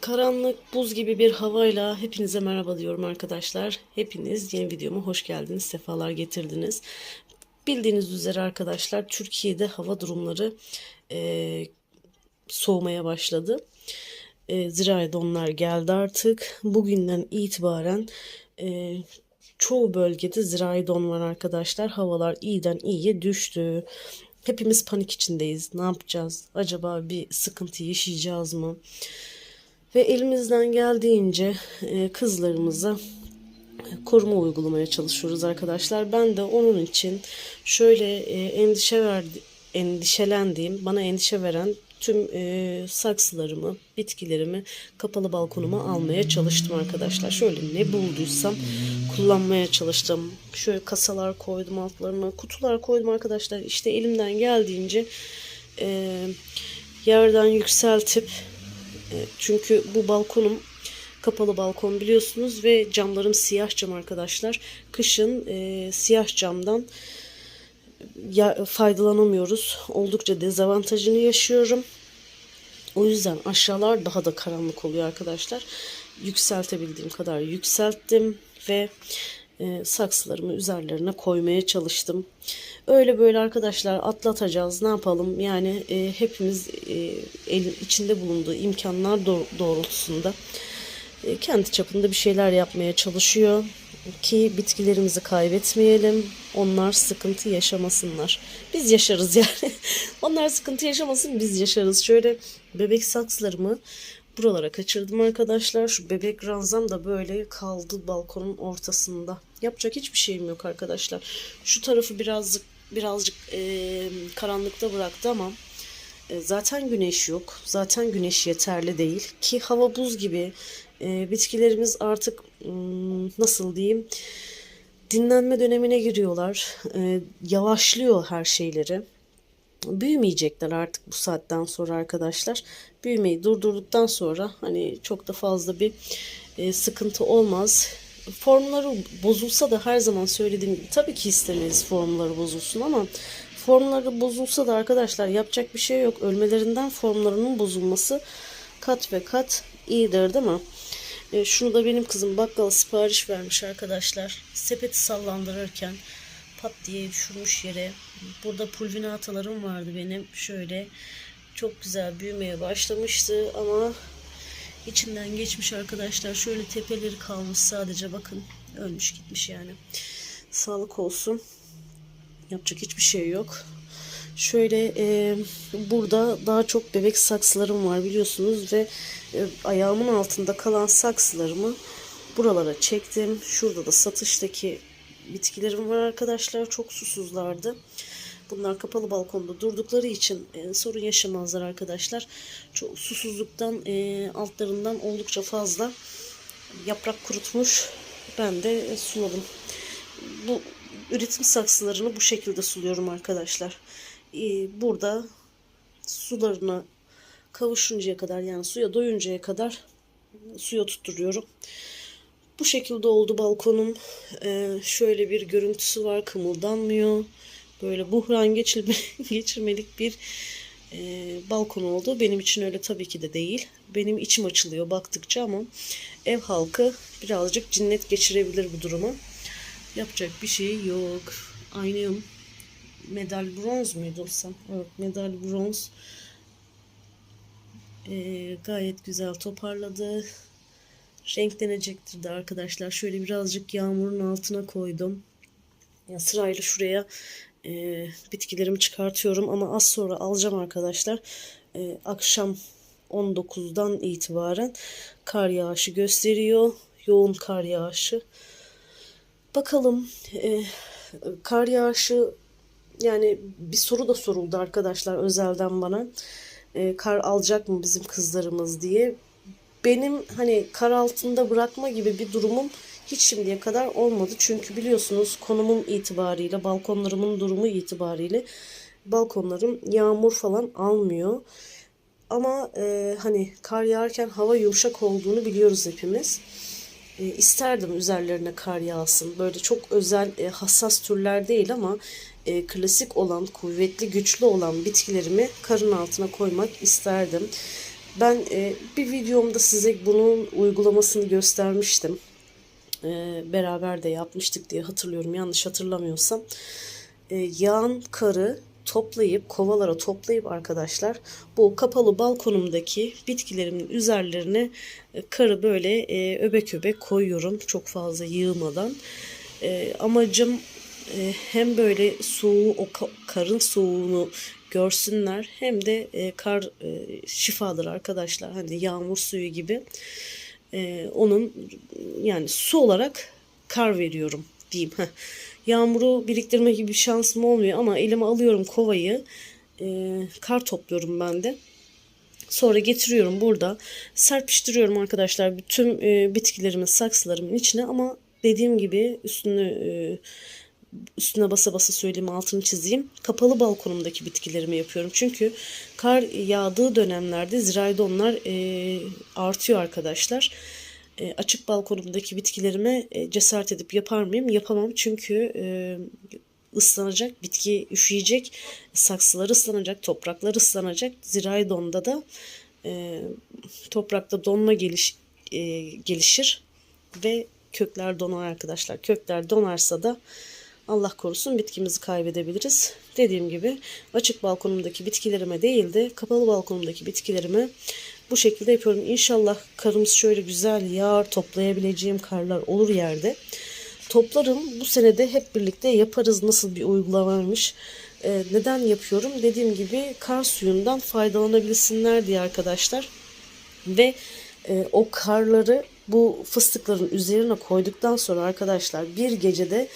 Karanlık, buz gibi bir havayla hepinize merhaba diyorum arkadaşlar. Hepiniz yeni videoma hoş geldiniz, sefalar getirdiniz. Bildiğiniz üzere arkadaşlar Türkiye'de hava durumları e, soğumaya başladı. E, zirai donlar geldi artık. Bugünden itibaren e, çoğu bölgede zirai don var arkadaşlar. Havalar iyiden iyiye düştü. Hepimiz panik içindeyiz. Ne yapacağız? Acaba bir sıkıntı yaşayacağız mı? Ve elimizden geldiğince e, kızlarımıza koruma uygulamaya çalışıyoruz arkadaşlar. Ben de onun için şöyle e, endişe verdi, endişelendiğim, bana endişe veren tüm e, saksılarımı, bitkilerimi kapalı balkonuma almaya çalıştım arkadaşlar. Şöyle ne bulduysam kullanmaya çalıştım. Şöyle kasalar koydum altlarına, kutular koydum arkadaşlar. İşte elimden geldiğince e, yerden yükseltip e, çünkü bu balkonum kapalı balkon biliyorsunuz ve camlarım siyah cam arkadaşlar. Kışın e, siyah camdan ya, faydalanamıyoruz. Oldukça dezavantajını yaşıyorum. O yüzden aşağılar daha da karanlık oluyor arkadaşlar. Yükseltebildiğim kadar yükselttim ve e, saksılarımı üzerlerine koymaya çalıştım. Öyle böyle arkadaşlar atlatacağız. Ne yapalım? Yani e, hepimiz e, elin içinde bulunduğu imkanlar doğ- doğrultusunda e, kendi çapında bir şeyler yapmaya çalışıyor ki bitkilerimizi kaybetmeyelim. Onlar sıkıntı yaşamasınlar. Biz yaşarız yani. Onlar sıkıntı yaşamasın biz yaşarız. Şöyle bebek saksılarımı buralara kaçırdım arkadaşlar. Şu bebek ranzam da böyle kaldı balkonun ortasında. Yapacak hiçbir şeyim yok arkadaşlar. Şu tarafı birazcık birazcık e, karanlıkta bıraktı ama e, zaten güneş yok. Zaten güneş yeterli değil ki hava buz gibi. E, bitkilerimiz artık nasıl diyeyim dinlenme dönemine giriyorlar. E, yavaşlıyor her şeyleri. Büyümeyecekler artık bu saatten sonra arkadaşlar. Büyümeyi durdurduktan sonra hani çok da fazla bir e, sıkıntı olmaz. Formları bozulsa da her zaman söylediğim gibi tabii ki istemeyiz formları bozulsun ama formları bozulsa da arkadaşlar yapacak bir şey yok. Ölmelerinden formlarının bozulması kat ve kat iyidir değil mi? E, şunu da benim kızım bakkala sipariş vermiş arkadaşlar. Sepeti sallandırırken pat diye düşürmüş yere. Burada pulvinatalarım vardı benim. Şöyle çok güzel büyümeye başlamıştı ama içinden geçmiş arkadaşlar. Şöyle tepeleri kalmış sadece bakın. Ölmüş gitmiş yani. Sağlık olsun. Yapacak hiçbir şey yok. Şöyle e, burada daha çok bebek saksılarım var biliyorsunuz ve e, ayağımın altında kalan saksılarımı buralara çektim. Şurada da satıştaki bitkilerim var arkadaşlar. Çok susuzlardı. Bunlar kapalı balkonda durdukları için e, sorun yaşamazlar arkadaşlar. Çok susuzluktan e, altlarından oldukça fazla yaprak kurutmuş. Ben de e, suladım. Bu üretim saksılarını bu şekilde suluyorum arkadaşlar. E, burada sularına kavuşuncaya kadar yani suya doyuncaya kadar suya tutturuyorum. Bu şekilde oldu balkonum. Ee, şöyle bir görüntüsü var. Kımıldanmıyor. Böyle buhran geçirme, geçirmelik bir e, balkon oldu. Benim için öyle tabii ki de değil. Benim içim açılıyor baktıkça ama ev halkı birazcık cinnet geçirebilir bu durumu. Yapacak bir şey yok. Aynı medal bronz muydu sen? Evet medal bronz. Ee, gayet güzel toparladı renklenecektir de arkadaşlar. Şöyle birazcık yağmurun altına koydum. Ya sırayla şuraya e, bitkilerimi çıkartıyorum ama az sonra alacağım arkadaşlar. E, akşam 19'dan itibaren kar yağışı gösteriyor. Yoğun kar yağışı. Bakalım e, kar yağışı yani bir soru da soruldu arkadaşlar özelden bana. E, kar alacak mı bizim kızlarımız diye benim hani kar altında bırakma gibi bir durumum hiç şimdiye kadar olmadı. Çünkü biliyorsunuz konumum itibariyle, balkonlarımın durumu itibariyle balkonlarım yağmur falan almıyor. Ama e, hani kar yağarken hava yumuşak olduğunu biliyoruz hepimiz. E, isterdim üzerlerine kar yağsın. Böyle çok özel, e, hassas türler değil ama e, klasik olan, kuvvetli, güçlü olan bitkilerimi karın altına koymak isterdim Ben e, bir videomda size bunun uygulamasını göstermiştim. E, beraber de yapmıştık diye hatırlıyorum yanlış hatırlamıyorsam. E, yağın karı toplayıp kovalara toplayıp arkadaşlar bu kapalı balkonumdaki bitkilerimin üzerlerine e, karı böyle e, öbek öbek koyuyorum çok fazla yığmadan. E, amacım e, hem böyle soğuğu o ka- karın soğuğunu görsünler hem de e, kar e, şifadır arkadaşlar hani yağmur suyu gibi E, onun yani su olarak kar veriyorum diyeyim. Yağmuru biriktirme gibi bir şansım olmuyor ama elime alıyorum kovayı e, kar topluyorum ben de. Sonra getiriyorum burada serpiştiriyorum arkadaşlar bütün e, bitkilerimin saksılarımın içine ama dediğim gibi üstünü e, üstüne basa basa söyleyeyim altını çizeyim. Kapalı balkonumdaki bitkilerimi yapıyorum. Çünkü kar yağdığı dönemlerde ziraydonlar e, artıyor arkadaşlar. E, açık balkonumdaki bitkilerime e, cesaret edip yapar mıyım? Yapamam çünkü e, ıslanacak, bitki üşüyecek, saksılar ıslanacak, topraklar ıslanacak. Ziraydonda da e, toprakta donma geliş, e, gelişir ve kökler donar arkadaşlar. Kökler donarsa da Allah korusun bitkimizi kaybedebiliriz. Dediğim gibi açık balkonumdaki bitkilerime değil de kapalı balkonumdaki bitkilerime bu şekilde yapıyorum. İnşallah karımız şöyle güzel yağar toplayabileceğim karlar olur yerde. Toplarım bu senede hep birlikte yaparız nasıl bir uygulamaymış. Ee, neden yapıyorum? Dediğim gibi kar suyundan faydalanabilsinler diye arkadaşlar. Ve e, o karları bu fıstıkların üzerine koyduktan sonra arkadaşlar bir gecede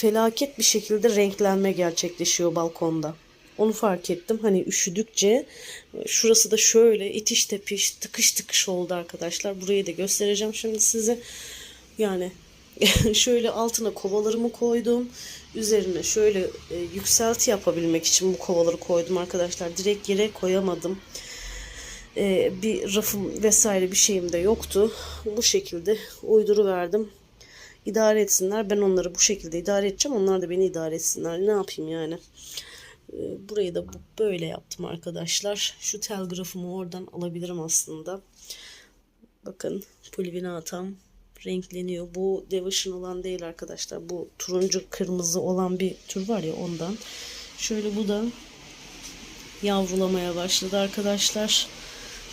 felaket bir şekilde renklenme gerçekleşiyor balkonda. Onu fark ettim. Hani üşüdükçe e, şurası da şöyle itiş tepiş tıkış tıkış oldu arkadaşlar. Burayı da göstereceğim şimdi size. Yani şöyle altına kovalarımı koydum. Üzerine şöyle e, yükselti yapabilmek için bu kovaları koydum arkadaşlar. Direkt yere koyamadım. E, bir rafım vesaire bir şeyim de yoktu. Bu şekilde uyduru verdim. İdare etsinler. Ben onları bu şekilde idare edeceğim. Onlar da beni idare etsinler. Ne yapayım yani. E, burayı da böyle yaptım arkadaşlar. Şu telgrafımı oradan alabilirim aslında. Bakın pulvinatam renkleniyor. Bu devotion olan değil arkadaşlar. Bu turuncu kırmızı olan bir tür var ya ondan. Şöyle bu da yavrulamaya başladı arkadaşlar.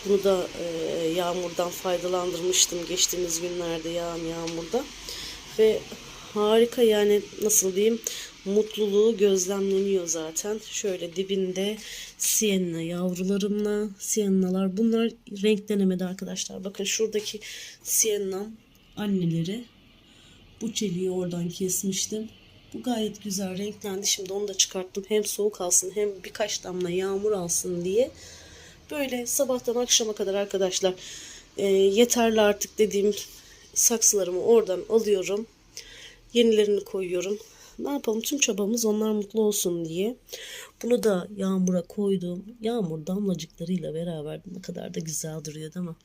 Bunu da e, yağmurdan faydalandırmıştım geçtiğimiz günlerde yağan yağmurda. Ve harika yani nasıl diyeyim mutluluğu gözlemleniyor zaten. Şöyle dibinde sienna yavrularımla siennalar bunlar renklenemedi arkadaşlar. Bakın şuradaki siennam anneleri bu çeliği oradan kesmiştim. Bu gayet güzel renklendi. Şimdi onu da çıkarttım. Hem soğuk alsın hem birkaç damla yağmur alsın diye. Böyle sabahtan akşama kadar arkadaşlar e, yeterli artık dediğim saksılarımı oradan alıyorum. Yenilerini koyuyorum. Ne yapalım tüm çabamız onlar mutlu olsun diye. Bunu da yağmura koydum. Yağmur damlacıklarıyla beraber ne kadar da güzel duruyor değil mi?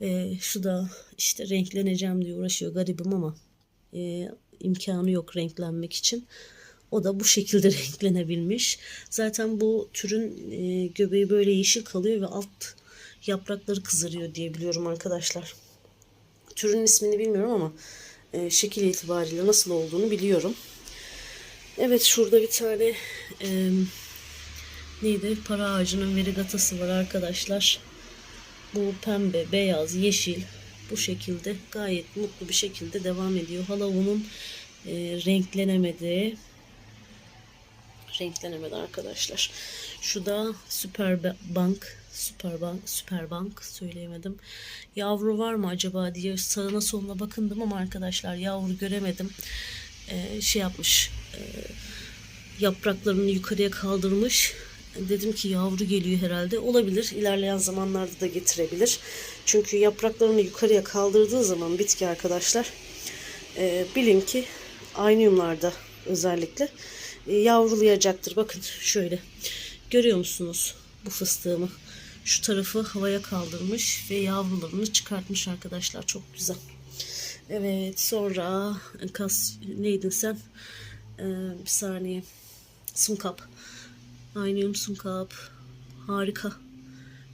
E, şu da işte renkleneceğim diye uğraşıyor garibim ama e, imkanı yok renklenmek için. O da bu şekilde renklenebilmiş. Zaten bu türün e, göbeği böyle yeşil kalıyor ve alt yaprakları kızarıyor diye biliyorum arkadaşlar. Türün ismini bilmiyorum ama e, şekil itibariyle nasıl olduğunu biliyorum. Evet şurada bir tane e, neydi? Para ağacının verigatası var arkadaşlar. Bu pembe, beyaz, yeşil bu şekilde gayet mutlu bir şekilde devam ediyor. Halavunun e, renklenemedi. Renklenemedi arkadaşlar. Şu da Süper Bank, Süper Bank, Süper Bank söyleyemedim. Yavru var mı acaba diye sağına soluna bakındım ama arkadaşlar yavru göremedim. E, şey yapmış. E, yapraklarını yukarıya kaldırmış. Dedim ki yavru geliyor herhalde. Olabilir. İlerleyen zamanlarda da getirebilir. Çünkü yapraklarını yukarıya kaldırdığı zaman bitki arkadaşlar e, bilin ki aynıyumlarda özellikle e, yavrulayacaktır. Bakın şöyle. Görüyor musunuz bu fıstığımı? Şu tarafı havaya kaldırmış ve yavrularını çıkartmış arkadaşlar. Çok güzel. Evet sonra kas neydin sen? Ee, bir saniye. Sunkap. Aynıyum sunkap. Harika.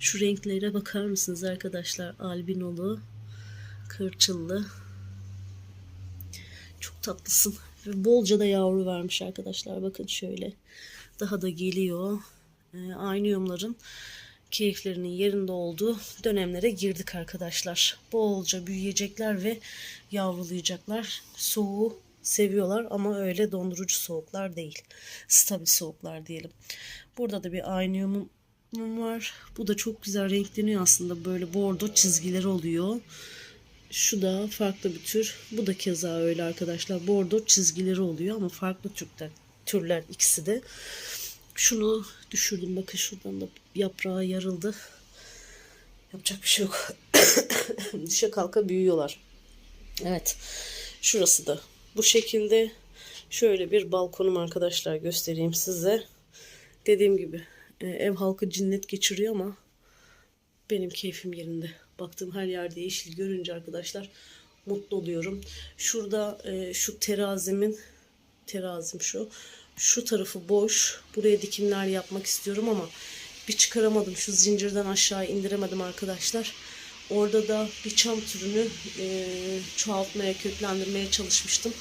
Şu renklere bakar mısınız arkadaşlar? Albinolu, kırçıllı. Çok tatlısın. Ve bolca da yavru vermiş arkadaşlar. Bakın şöyle. Daha da geliyor. Ee, aynıyumların keyiflerinin yerinde olduğu dönemlere girdik arkadaşlar. Bolca büyüyecekler ve yavrulayacaklar. Soğuğu seviyorlar ama öyle dondurucu soğuklar değil. Stabil soğuklar diyelim. Burada da bir aynıyumum var. Bu da çok güzel renkleniyor aslında. Böyle bordo çizgileri oluyor. Şu da farklı bir tür. Bu da keza öyle arkadaşlar. Bordo çizgileri oluyor ama farklı türler, türler ikisi de. Şunu düşürdüm. Bakın şuradan da yaprağı yarıldı. Yapacak bir şey yok. Dişe kalka büyüyorlar. Evet. Şurası da bu şekilde. Şöyle bir balkonum arkadaşlar göstereyim size. Dediğim gibi e, ev halkı cinnet geçiriyor ama benim keyfim yerinde. Baktığım her yerde yeşil görünce arkadaşlar mutlu oluyorum. Şurada e, şu terazimin terazim şu. Şu tarafı boş. Buraya dikimler yapmak istiyorum ama bir çıkaramadım. Şu zincirden aşağı indiremedim arkadaşlar. Orada da bir çam türünü e, çoğaltmaya, köklendirmeye çalışmıştım.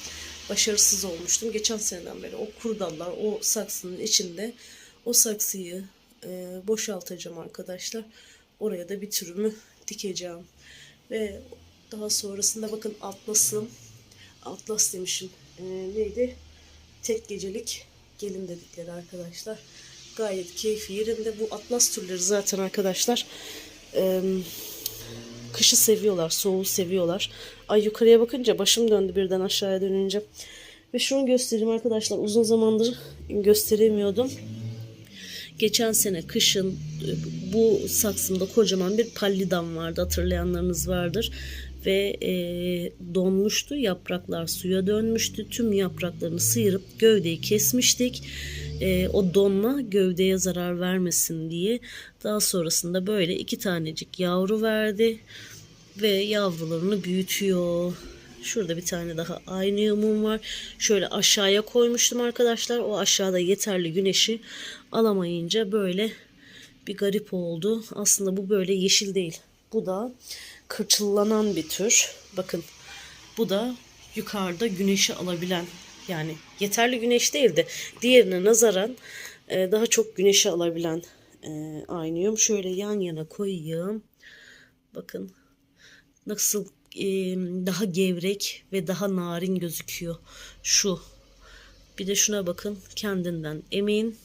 Başarısız olmuştum. Geçen seneden beri o kuru dallar, o saksının içinde o saksıyı e, boşaltacağım arkadaşlar. Oraya da bir türümü dikeceğim. Ve daha sonrasında bakın atlasım, atlas demişim. E, neydi? Tek gecelik gelin dedikleri arkadaşlar. Gayet keyfi yerinde. Bu atlas türleri zaten arkadaşlar e, kışı seviyorlar, soğuğu seviyorlar. Ay yukarıya bakınca başım döndü birden aşağıya dönünce. Ve şunu göstereyim arkadaşlar. Uzun zamandır gösteremiyordum. Geçen sene kışın e, bu saksımda kocaman bir pallidam vardı hatırlayanlarınız vardır. Ve e, donmuştu yapraklar suya dönmüştü. Tüm yapraklarını sıyırıp gövdeyi kesmiştik. E, o donma gövdeye zarar vermesin diye. Daha sonrasında böyle iki tanecik yavru verdi. Ve yavrularını büyütüyor. Şurada bir tane daha aynı yumum var. Şöyle aşağıya koymuştum arkadaşlar. O aşağıda yeterli güneşi alamayınca böyle bir garip oldu. Aslında bu böyle yeşil değil. Bu da kırçıllanan bir tür. Bakın bu da yukarıda güneşi alabilen yani yeterli güneş değil de diğerine nazaran e, daha çok güneşi alabilen e, aynıyum. Şöyle yan yana koyayım. Bakın nasıl e, daha gevrek ve daha narin gözüküyor. Şu. Bir de şuna bakın kendinden emin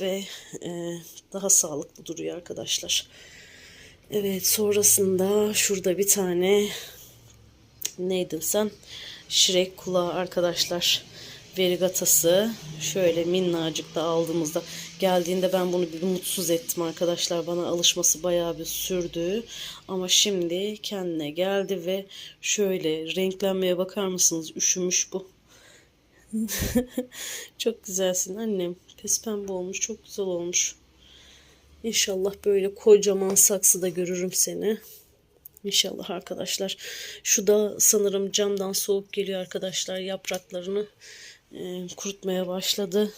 ve e, daha sağlıklı duruyor arkadaşlar. Evet sonrasında şurada bir tane neydin sen? Şirek kulağı arkadaşlar. Verigatası şöyle minnacık da aldığımızda geldiğinde ben bunu bir mutsuz ettim arkadaşlar. Bana alışması bayağı bir sürdü. Ama şimdi kendine geldi ve şöyle renklenmeye bakar mısınız? Üşümüş bu. çok güzelsin annem. Pes pembe olmuş. Çok güzel olmuş. İnşallah böyle kocaman saksıda görürüm seni. İnşallah arkadaşlar. Şu da sanırım camdan soğuk geliyor arkadaşlar. Yapraklarını e, kurutmaya başladı.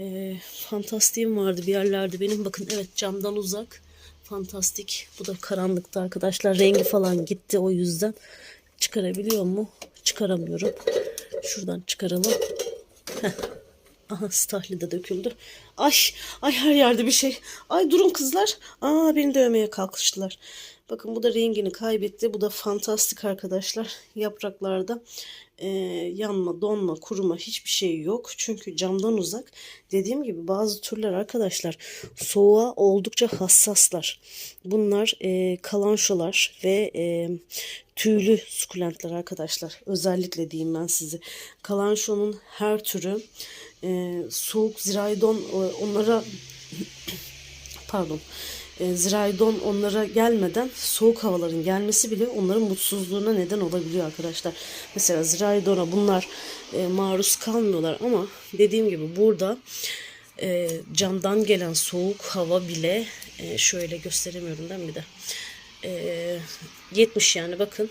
E, fantastiğim vardı bir yerlerde benim. Bakın evet camdan uzak. Fantastik. Bu da karanlıkta arkadaşlar. Rengi falan gitti o yüzden. Çıkarabiliyor mu? Çıkaramıyorum. Şuradan çıkaralım. Aha stahli de döküldü. Ay, ay her yerde bir şey. Ay durun kızlar. Aa beni dövmeye kalkıştılar. Bakın bu da rengini kaybetti. Bu da fantastik arkadaşlar. Yapraklarda e, yanma, donma, kuruma hiçbir şey yok. Çünkü camdan uzak. Dediğim gibi bazı türler arkadaşlar soğuğa oldukça hassaslar. Bunlar e, kalanşolar ve e, tüylü sukulentler arkadaşlar. Özellikle diyeyim ben size. Kalanşonun her türü e, soğuk ziraydon e, onlara pardon e, ziraydon onlara gelmeden soğuk havaların gelmesi bile onların mutsuzluğuna neden olabiliyor arkadaşlar. Mesela ziraydona bunlar e, maruz kalmıyorlar ama dediğim gibi burada e, camdan gelen soğuk hava bile e, şöyle gösteremiyorum değil mi de e, 70 yani bakın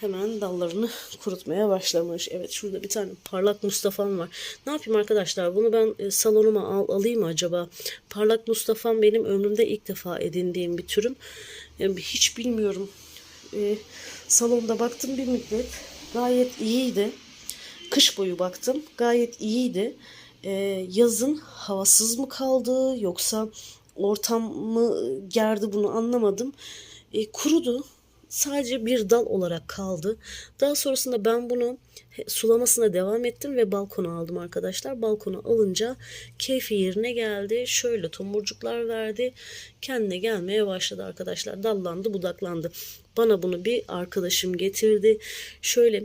hemen dallarını kurutmaya başlamış. Evet şurada bir tane parlak Mustafa'm var. Ne yapayım arkadaşlar? Bunu ben e, salonuma al, alayım acaba? Parlak Mustafa'm benim ömrümde ilk defa edindiğim bir türüm. Yani hiç bilmiyorum. E, salonda baktım bir müddet. Gayet iyiydi. Kış boyu baktım. Gayet iyiydi. E, yazın havasız mı kaldı yoksa ortam mı gerdi bunu anlamadım. E, kurudu sadece bir dal olarak kaldı. Daha sonrasında ben bunu sulamasına devam ettim ve balkona aldım arkadaşlar. Balkona alınca keyfi yerine geldi. Şöyle tomurcuklar verdi. Kendine gelmeye başladı arkadaşlar. Dallandı, budaklandı. Bana bunu bir arkadaşım getirdi. Şöyle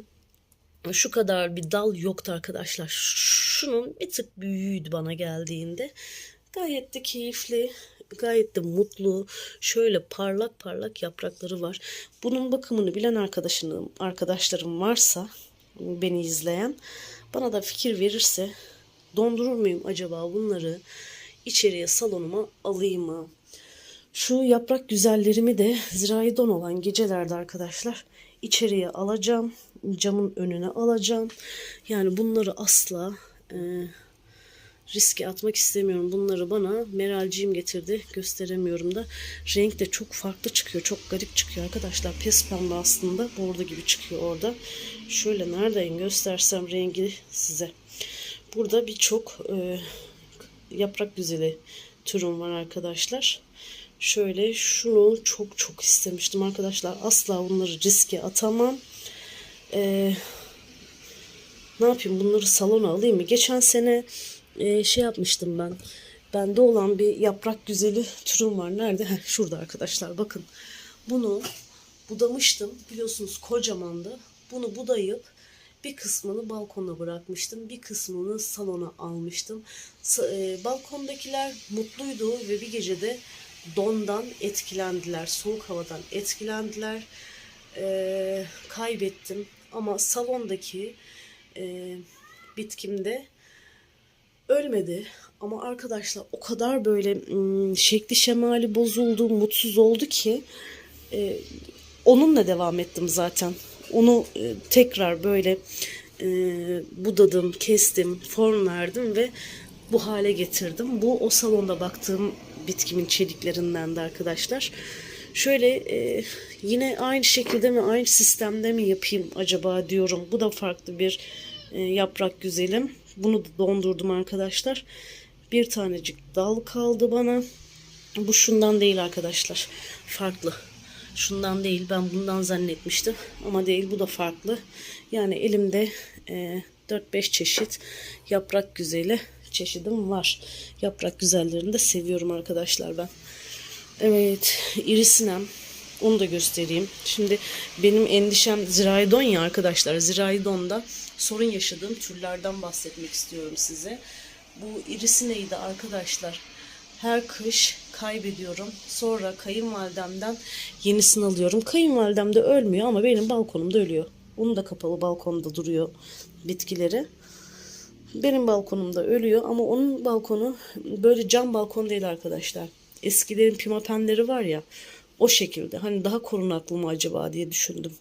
şu kadar bir dal yoktu arkadaşlar. Şunun bir tık büyüğüydü bana geldiğinde. Gayet de keyifli, gayet de mutlu. Şöyle parlak parlak yaprakları var. Bunun bakımını bilen arkadaşım, arkadaşlarım varsa beni izleyen bana da fikir verirse dondurur muyum acaba bunları içeriye salonuma alayım mı? Şu yaprak güzellerimi de zirai don olan gecelerde arkadaşlar içeriye alacağım. Camın önüne alacağım. Yani bunları asla e, riske atmak istemiyorum. Bunları bana Meralciğim getirdi. Gösteremiyorum da. Renk de çok farklı çıkıyor. Çok garip çıkıyor arkadaşlar. Pes pembe aslında. Bordo gibi çıkıyor orada. Şöyle nereden göstersem rengi size. Burada birçok e, yaprak güzeli türüm var arkadaşlar. Şöyle şunu çok çok istemiştim arkadaşlar. Asla bunları riske atamam. Ee, ne yapayım bunları salona alayım mı? Geçen sene e, şey yapmıştım ben. Bende olan bir yaprak güzeli türüm var. Nerede? Heh, şurada arkadaşlar bakın. Bunu budamıştım. Biliyorsunuz kocamandı. Bunu budayıp bir kısmını balkona bırakmıştım. Bir kısmını salona almıştım. E, balkondakiler mutluydu ve bir gecede dondan etkilendiler. Soğuk havadan etkilendiler. E, kaybettim. Ama salondaki e, bitkimde ölmedi. Ama arkadaşlar o kadar böyle ım, şekli şemali bozuldu, mutsuz oldu ki e, onunla devam ettim zaten. Onu e, tekrar böyle e, budadım, kestim, form verdim ve bu hale getirdim. Bu o salonda baktığım bitkimin çeliklerinden de arkadaşlar. Şöyle e, yine aynı şekilde mi aynı sistemde mi yapayım acaba diyorum. Bu da farklı bir e, yaprak güzelim. Bunu da dondurdum arkadaşlar. Bir tanecik dal kaldı bana. Bu şundan değil arkadaşlar. Farklı. Şundan değil. Ben bundan zannetmiştim. Ama değil. Bu da farklı. Yani elimde e, 4-5 çeşit yaprak güzeli çeşidim var. Yaprak güzellerini de seviyorum arkadaşlar ben. Evet. irisinem. Onu da göstereyim. Şimdi benim endişem ziraidon ya arkadaşlar. Ziraidonda sorun yaşadığım türlerden bahsetmek istiyorum size. Bu irisineyi arkadaşlar her kış kaybediyorum. Sonra kayınvalidemden yenisini alıyorum. Kayınvalidem de ölmüyor ama benim balkonumda ölüyor. Onun da kapalı balkonda duruyor bitkileri. Benim balkonumda ölüyor ama onun balkonu böyle cam balkon değil arkadaşlar. Eskilerin pimapenleri var ya o şekilde. Hani daha korunaklı mı acaba diye düşündüm.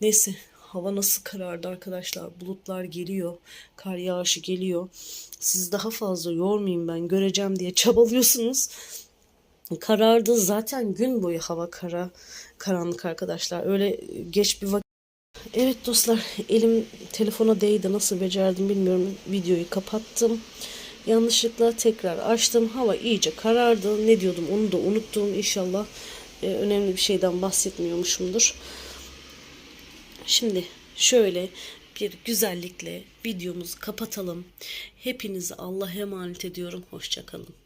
Neyse hava nasıl karardı arkadaşlar. Bulutlar geliyor. Kar yağışı geliyor. Siz daha fazla yormayayım ben göreceğim diye çabalıyorsunuz. Karardı zaten gün boyu hava kara karanlık arkadaşlar. Öyle geç bir vakit Evet dostlar elim telefona değdi nasıl becerdim bilmiyorum videoyu kapattım yanlışlıkla tekrar açtım hava iyice karardı ne diyordum onu da unuttum inşallah e, önemli bir şeyden bahsetmiyormuşumdur. Şimdi şöyle bir güzellikle videomuzu kapatalım. Hepinizi Allah'a emanet ediyorum. Hoşçakalın